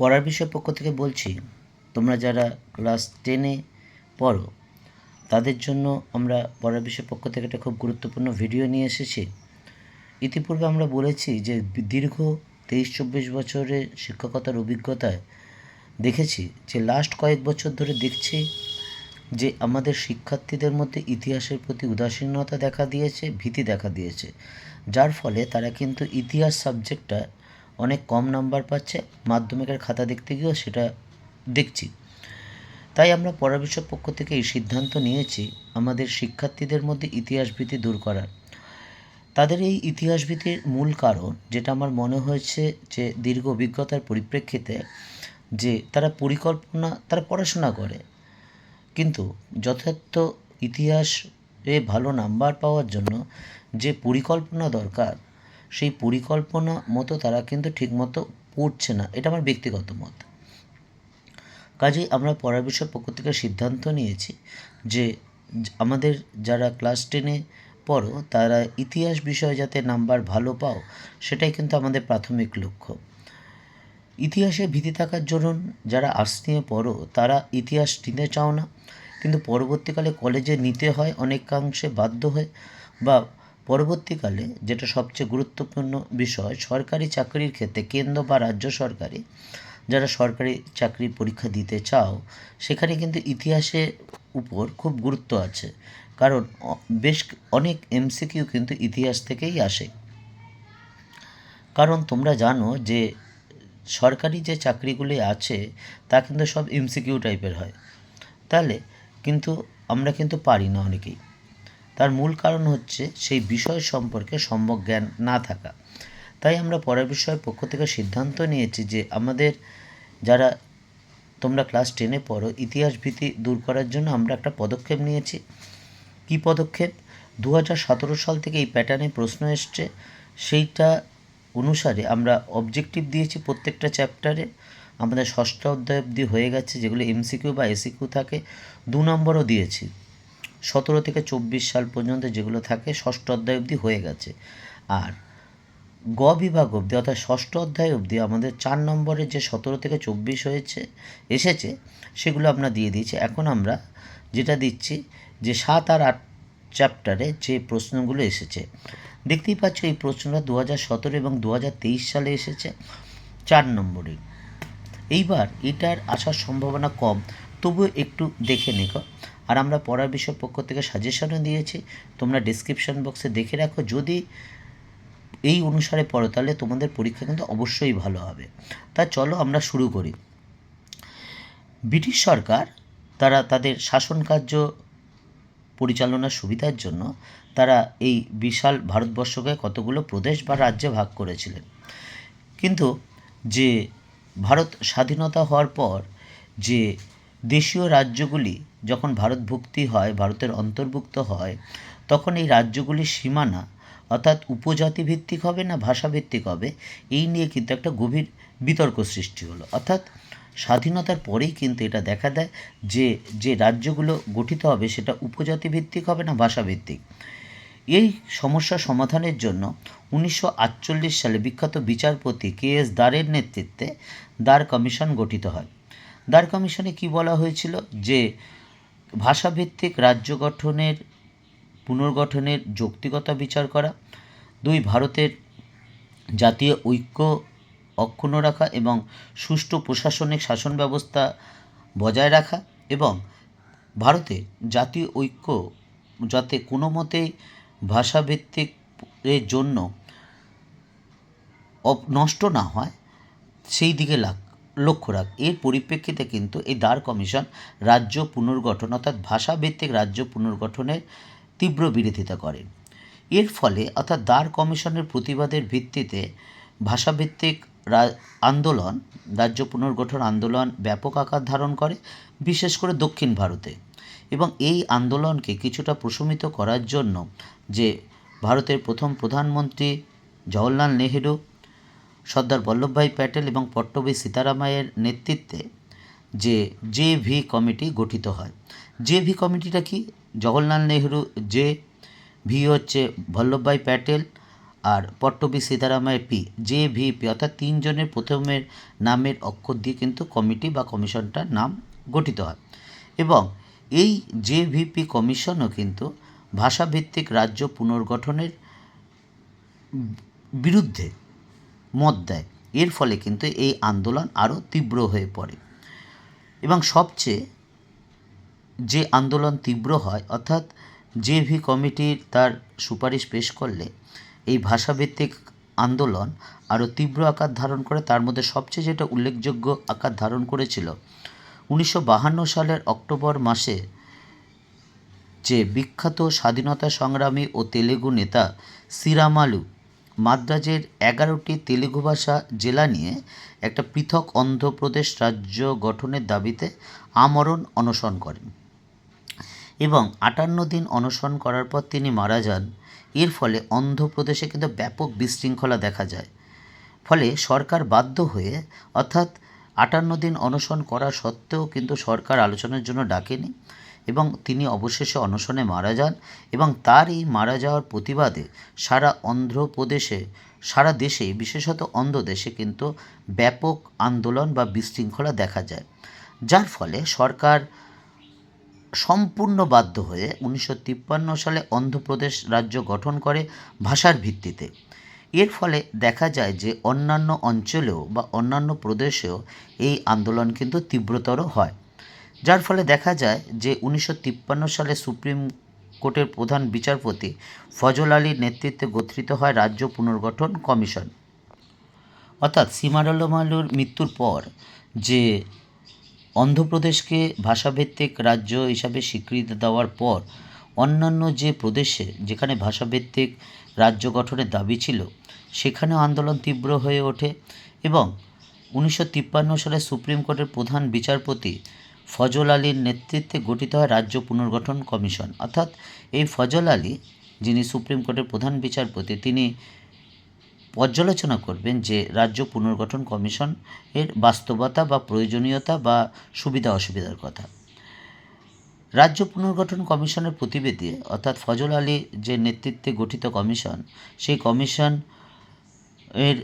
পড়ার বিষয় পক্ষ থেকে বলছি, তোমরা যারা ক্লাস টেনে পড়ো, তাদের জন্য আমরা পড়ার বিষয় পক্ষ থেকে একটা খুব গুরুত্বপূর্ণ ভিডিও নিয়ে এসেছি। ইতিপূর্বে আমরা বলেছি যে দীর্ঘ তেইশ চব্বিশ বছরের শিক্ষকতার অভিজ্ঞতায় দেখেছি যে লাস্ট কয়েক বছর ধরে দেখছি যে আমাদের শিক্ষার্থীদের মধ্যে ইতিহাসের প্রতি উদাসীনতা দেখা দিয়েছে, ভীতি দেখা দিয়েছে। যার ফলে তারা কিন্তু ইতিহাস সাবজেক্টটা অনেক কম নাম্বার পাচ্ছে, মাধ্যমিকের খাতা দেখতে গিয়েও সেটা দেখছি। তাই আমরা বিষয় পক্ষ থেকে এই সিদ্ধান্ত নিয়েছি আমাদের শিক্ষার্থীদের মধ্যে ইতিহাস ভীতি দূর করার। তাদের এই ইতিহাস ভীতির মূল কারণ, যেটা আমার মনে হয়েছে যে দীর্ঘ অভিজ্ঞতার পরিপ্রেক্ষিতে, যে তারা পরিকল্পনা, তারা পড়াশোনা করে। কিন্তু যথার্থ ইতিহাসে ভালো নাম্বার পাওয়ার জন্য যে পরিকল্পনা দরকার সেই পরিকল্পনা মতো তারা কিন্তু ঠিকমতো পড়ছে না। এটা আমার ব্যক্তিগত মত। কাজেই আমরা পড়ার বিষয় পক্ষ থেকে সিদ্ধান্ত নিয়েছি যে আমাদের যারা ক্লাস টেনে পড়ো, তারা ইতিহাস বিষয়ে যাতে নাম্বার ভালো পাও, সেটাই কিন্তু আমাদের প্রাথমিক লক্ষ্য। ইতিহাসে ভীতি থাকার জন্য যারা আর্টস নিয়ে পড়ো, তারা ইতিহাস নিতে চাও না। কিন্তু পরবর্তীকালে কলেজে নিতে হয়, অনেকাংশে বাধ্য হয়ে বা পরবর্তীকালে, যেটা সবচেয়ে গুরুত্বপূর্ণ বিষয়, সরকারি চাকরির ক্ষেত্রে কেন্দ্র বা রাজ্য সরকারি যারা সরকারি চাকরির পরীক্ষা দিতে চাও, সেখানে কিন্তু ইতিহাসের উপর খুব গুরুত্ব আছে। কারণ বেশ অনেক এমসিকিউ কিন্তু ইতিহাস থেকেই আসে। কারণ, তোমরা জানো যে সরকারি যে চাকরিগুলি আছে, তা কিন্তু সব এমসিকিউ টাইপের হয়। তাহলে, কিন্তু আমরা কিন্তু পারি না অনেকেই। তার মূল কারণ হচ্ছে সেই বিষয় সম্পর্কে সম্যক জ্ঞান না থাকা। তাই আমরা পরের বিষয়ের পক্ষ থেকে সিদ্ধান্ত নিয়েছি যে আমাদের যারা তোমরা ক্লাস টেনে পড়ো, ইতিহাস ভীতি দূর করার জন্য আমরা একটা পদক্ষেপ নিয়েছি। কী পদক্ষেপ? দু হাজার সতেরো সাল থেকে এই প্যাটার্নে প্রশ্ন এসছে। সেইটা অনুসারে আমরা অবজেক্টিভ দিয়েছি প্রত্যেকটা চ্যাপ্টারে আমাদের ষষ্ঠ অধ্যায় অবধি হয়ে গেছে, যেগুলো এমসিকিউ বা এসিকিউ থাকে। দু নম্বরও দিয়েছি। সতেরো থেকে চব্বিশ সাল পর্যন্ত যেগুলো থাকে ষষ্ঠ অধ্যায় অবধি হয়ে গেছে। আর গ বিভাগ অবধি, অর্থাৎ ষষ্ঠ অধ্যায় অবধি আমাদের চার নম্বরের যে সতেরো থেকে চব্বিশ হয়েছে, এসেছে, সেগুলো আমরা দিয়ে দিয়েছি। এখন আমরা যেটা দিচ্ছি যে সাত আর আট চ্যাপ্টারে যে প্রশ্নগুলো এসেছে, দেখতেই পাচ্ছ এই প্রশ্নটা দু হাজার সতেরো এবং দু হাজার তেইশ সালে এসেছে চার নম্বরে এইবার এটার আসার সম্ভাবনা কম, তবুও একটু দেখে নেকো। আর আমরা পড়ার বিষয় পক্ষ থেকে সাজেশনও দিয়েছি। তোমরা ডিসক্রিপশন বক্সে দেখে রাখো। যদি এই অনুসারে পড়ো, তাহলে তোমাদের পরীক্ষা কিন্তু অবশ্যই ভালো হবে। তা চলো আমরা শুরু করি। ব্রিটিশ সরকার তারা তাদের শাসন কার্য পরিচালনার সুবিধার জন্য তারা এই বিশাল ভারতবর্ষকে কতগুলো প্রদেশ বা রাজ্যে ভাগ করেছিলেন। কিন্তু যে ভারত স্বাধীনতা হওয়ার পর যে দেশীয় রাজ্যগুলি যখন ভারতভুক্তি হয়, ভারতের অন্তর্ভুক্ত হয়, তখন এই রাজ্যগুলির সীমানা অর্থাৎ উপজাতি ভিত্তিক হবে না ভাষা ভিত্তিক হবে, এই নিয়ে কিন্তু একটা গভীর বিতর্ক সৃষ্টি হলো। অর্থাৎ স্বাধীনতার পরেই কিন্তু এটা দেখা দেয় যে যে রাজ্যগুলো গঠিত হবে সেটা উপজাতি ভিত্তিক হবে না ভাষা ভিত্তিক এই সমস্যা সমাধানের জন্য উনিশশো আটচল্লিশ সালে বিখ্যাত বিচারপতি কে এস দারের নেতৃত্বে দার কমিশন গঠিত হয়। দার কমিশনে কি বলা হয়েছিল? যে, ভাষাভিত্তিক রাজ্য গঠনের, পুনর্গঠনের যৌক্তিকতা বিচার করা, দুই, ভারতের জাতীয় ঐক্য অক্ষুণ্ণ রাখা এবং সুষ্ঠু প্রশাসনিক শাসন ব্যবস্থা বজায় রাখা এবং ভারতে জাতীয় ঐক্য যাতে কোনো মতেই ভাষাভিত্তিক এর জন্য নষ্ট না হয়, সেই দিকে লাগ লক্ষ্য রাখ। এর পরিপ্রেক্ষিতে কিন্তু এই দ্বার কমিশন রাজ্য পুনর্গঠন অর্থাৎ ভাষাভিত্তিক রাজ্য পুনর্গঠনের তীব্র বিরোধিতা করে। এর ফলে অর্থাৎ দ্বার কমিশনের প্রতিবাদের ভিত্তিতে ভাষাভিত্তিক আন্দোলন, রাজ্য পুনর্গঠন আন্দোলন ব্যাপক আকার ধারণ করে, বিশেষ করে দক্ষিণ ভারতে। এবং এই আন্দোলনকে কিছুটা প্রশমিত করার জন্য যে ভারতের প্রথম প্রধানমন্ত্রী জওহরলাল নেহেরু সর্দার বল্লভভাই প্যাটেল এবং পট্টবী সীতারামায়ের নেতৃত্বে যে জে ভি কমিটি গঠিত হয়। জে ভি কমিটিটা কি? জওহরলাল নেহরু যে ভি হচ্ছে বল্লভভাই প্যাটেল আর Pattabhi Sitaramayya P. J VP অর্থাৎ তিনজনের প্রথমের নামের অক্ষর দিয়ে কিন্তু কমিটি বা কমিশনটার নাম গঠিত হয়। এবং এই জে ভিপি কমিশনও কিন্তু ভাষাভিত্তিক রাজ্য পুনর্গঠনের বিরুদ্ধে মত দেয়। এর ফলে কিন্তু এই আন্দোলন আরও তীব্র হয়ে পড়ে। এবং সবচেয়ে যে আন্দোলন তীব্র হয়, অর্থাৎ জে ভি কমিটির তার সুপারিশ পেশ করলে এই ভাষাভিত্তিক আন্দোলন আরও তীব্র আকার ধারণ করে, তার মধ্যে সবচেয়ে যেটা উল্লেখযোগ্য আকার ধারণ করেছিল, উনিশশো সালের অক্টোবর মাসে যে বিখ্যাত স্বাধীনতা সংগ্রামী ও তেলেগু নেতা সিরামালু মাদ্রাজের এগারোটি তেলেগু ভাষা জেলা নিয়ে একটা পৃথক অন্ধ্রপ্রদেশ রাজ্য গঠনের দাবিতে আমরণ অনশন করেন। এবং আটান্ন দিন অনশন করার পর তিনি মারা যান। এর ফলে অন্ধ্রপ্রদেশে কিন্তু ব্যাপক বিশৃঙ্খলা দেখা যায়। ফলে সরকার বাধ্য হয়ে, অর্থাৎ আটান্ন দিন অনশন করা সত্ত্বেও কিন্তু সরকার আলোচনার জন্য ডাকেনি। এবং তিনি অবশেষে অনশনে মারা যান এবং তার এই মারা যাওয়ার প্রতিবাদে সারা অন্ধ্রপ্রদেশে, সারা দেশে, বিশেষত অন্ধ্রদেশে কিন্তু ব্যাপক আন্দোলন বা বিশৃঙ্খলা দেখা যায়। যার ফলে সরকার সম্পূর্ণ বাধ্য হয়ে উনিশশো তিপ্পান্ন সালে অন্ধ্রপ্রদেশ রাজ্য গঠন করে ভাষার ভিত্তিতে। এর ফলে দেখা যায় যে অন্যান্য অঞ্চলেও বা অন্যান্য প্রদেশেও এই আন্দোলন কিন্তু তীব্রতর হয়। যার ফলে দেখা যায় যে উনিশশো তিপ্পান্ন সালে সুপ্রিম কোর্টের প্রধান বিচারপতি ফজল আলীর নেতৃত্বে গঠিত হয় রাজ্য পুনর্গঠন কমিশন। অর্থাৎ সীমারলমালুর মৃত্যুর পর যে অন্ধ্রপ্রদেশকে ভাষাভিত্তিক রাজ্য হিসাবে স্বীকৃতি দেওয়ার পর অন্যান্য যে প্রদেশে যেখানে ভাষাভিত্তিক রাজ্য গঠনের দাবি ছিল, সেখানেও আন্দোলন তীব্র হয়ে ওঠে এবং উনিশশো তিপ্পান্ন সালে সুপ্রিম কোর্টের প্রধান বিচারপতি ফজল আলীর নেতৃত্বে গঠিত হয় রাজ্য পুনর্গঠন কমিশন। অর্থাৎ এই ফজল আলী, যিনি সুপ্রিম কোর্টের প্রধান বিচারপতি, তিনি পর্যালোচনা করবেন যে রাজ্য পুনর্গঠন কমিশন এর বাস্তবতা বা প্রয়োজনীয়তা বা সুবিধা অসুবিধার কথা। রাজ্য পুনর্গঠন কমিশনের প্রতিবেদী, অর্থাৎ ফজল আলী যে নেতৃত্বে গঠিত কমিশন, সেই কমিশন এর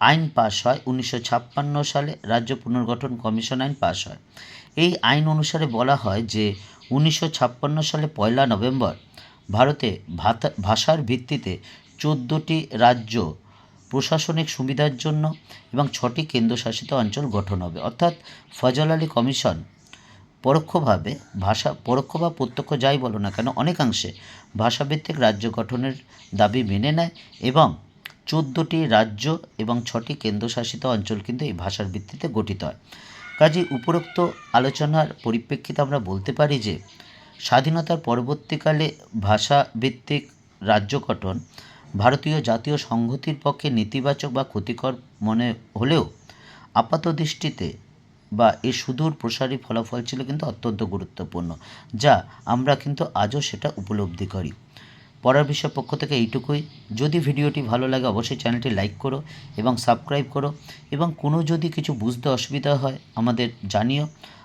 আইন পাশ হয় উনিশশো ছাপ্পান্ন সালে, রাজ্য পুনর্গঠন কমিশন আইন পাশ হয়। এই আইন অনুসারে বলা হয় যে উনিশশো ছাপ্পান্ন সালে পয়লা নভেম্বর ভারতে ভাষার ভিত্তিতে চোদ্দোটি রাজ্য প্রশাসনিক সুবিধার জন্য এবং ছটি কেন্দ্রশাসিত অঞ্চল গঠন হবে। অর্থাৎ ফজল আলী কমিশন পরোক্ষভাবে ভাষা, পরোক্ষ বা প্রত্যক্ষ যাই বলো না কেন, অনেকাংশে ভাষাভিত্তিক রাজ্য গঠনের দাবি মেনে নেয় এবং চোদ্দোটি রাজ্য এবং ছটি কেন্দ্রশাসিত অঞ্চল কিন্তু এই ভাষার ভিত্তিতে গঠিত হয়। কাজে উপরোক্ত আলোচনার পরিপ্রেক্ষিতে আমরা বলতে পারি যে, স্বাধীনতার পরবর্তীকালে ভাষাভিত্তিক রাজ্য গঠন ভারতীয় জাতীয় সংহতির পক্ষে নেতিবাচক বা ক্ষতিকর মনে হলেও আপাত দৃষ্টিতে বা এর সুদূর প্রসারী ফলাফল ছিল কিন্তু অত্যন্ত গুরুত্বপূর্ণ, যা আমরা কিন্তু আজও সেটা উপলব্ধি করি। পড়ার বিষয় পক্ষ থেকে এইটুকুই। যদি ভিডিওটি ভালো লাগে, অবশ্যই চ্যানেলটি লাইক করো এবং সাবস্ক্রাইব করো এবং কোনো যদি কিছু বুঝতে অসুবিধা হয়, আমাদের জানিও।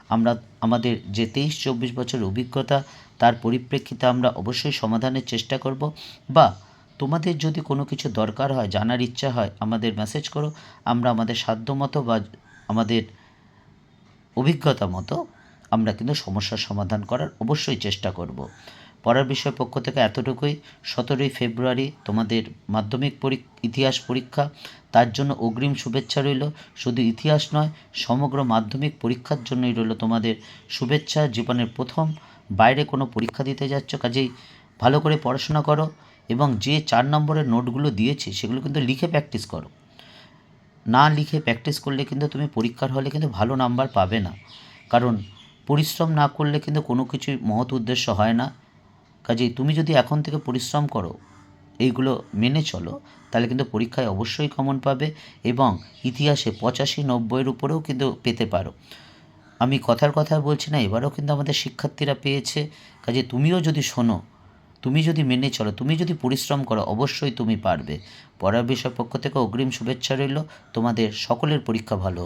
আমরা, আমাদের যে তেইশ চব্বিশ বছরের অভিজ্ঞতা, তার পরিপ্রেক্ষিতে আমরা অবশ্যই সমাধানের চেষ্টা করব বা তোমাদের যদি কোনো কিছু দরকার হয়, জানার ইচ্ছা হয়, আমাদের মেসেজ করো। আমরা আমাদের সাধ্যমতো বা আমাদের অভিজ্ঞতা মতো আমরা কিন্তু সমস্যার সমাধান করার অবশ্যই চেষ্টা করব। পড়ার বিষয় পক্ষ থেকে এতটুকুই। সতেরোই ফেব্রুয়ারি তোমাদের মাধ্যমিক ইতিহাস পরীক্ষা। তার জন্য অগ্রিম শুভেচ্ছা রইল। শুধু ইতিহাস নয়, সমগ্র মাধ্যমিক পরীক্ষার জন্যই রইল তোমাদের শুভেচ্ছা। জীবনের প্রথম, বাইরে কোনো পরীক্ষা দিতে যাচ্ছ, কাজেই ভালো করে পড়াশোনা করো এবং যে চার নম্বরের নোটগুলো দিয়েছি, সেগুলো কিন্তু লিখে প্র্যাকটিস করো। না লিখে প্র্যাকটিস করলে কিন্তু তুমি পরীক্ষার হলে কিন্তু ভালো নাম্বার পাবে না। কারণ পরিশ্রম না করলে কিন্তু কোনো কিছুই মহৎ উদ্দেশ্য হয় না। কাজেই তুমি যদি এখন থেকে পরিশ্রম করো, এইগুলো মেনে চলো, তাহলে কিন্তু পরীক্ষায় অবশ্যই কমন পাবে এবং ইতিহাসে পঁচাশি, নব্বইয়ের উপরেও কিন্তু পেতে পারো। আমি কথার কথা বলছি না, এবারও কিন্তু আমাদের শিক্ষার্থীরা পেয়েছে। কাজে তুমিও যদি শোনো, তুমি যদি মেনে চলো, তুমি যদি পরিশ্রম করো, অবশ্যই তুমি পারবে। পড়ার বিষয় পক্ষ থেকে অগ্রিম শুভেচ্ছা রইল। তোমাদের সকলের পরীক্ষা ভালো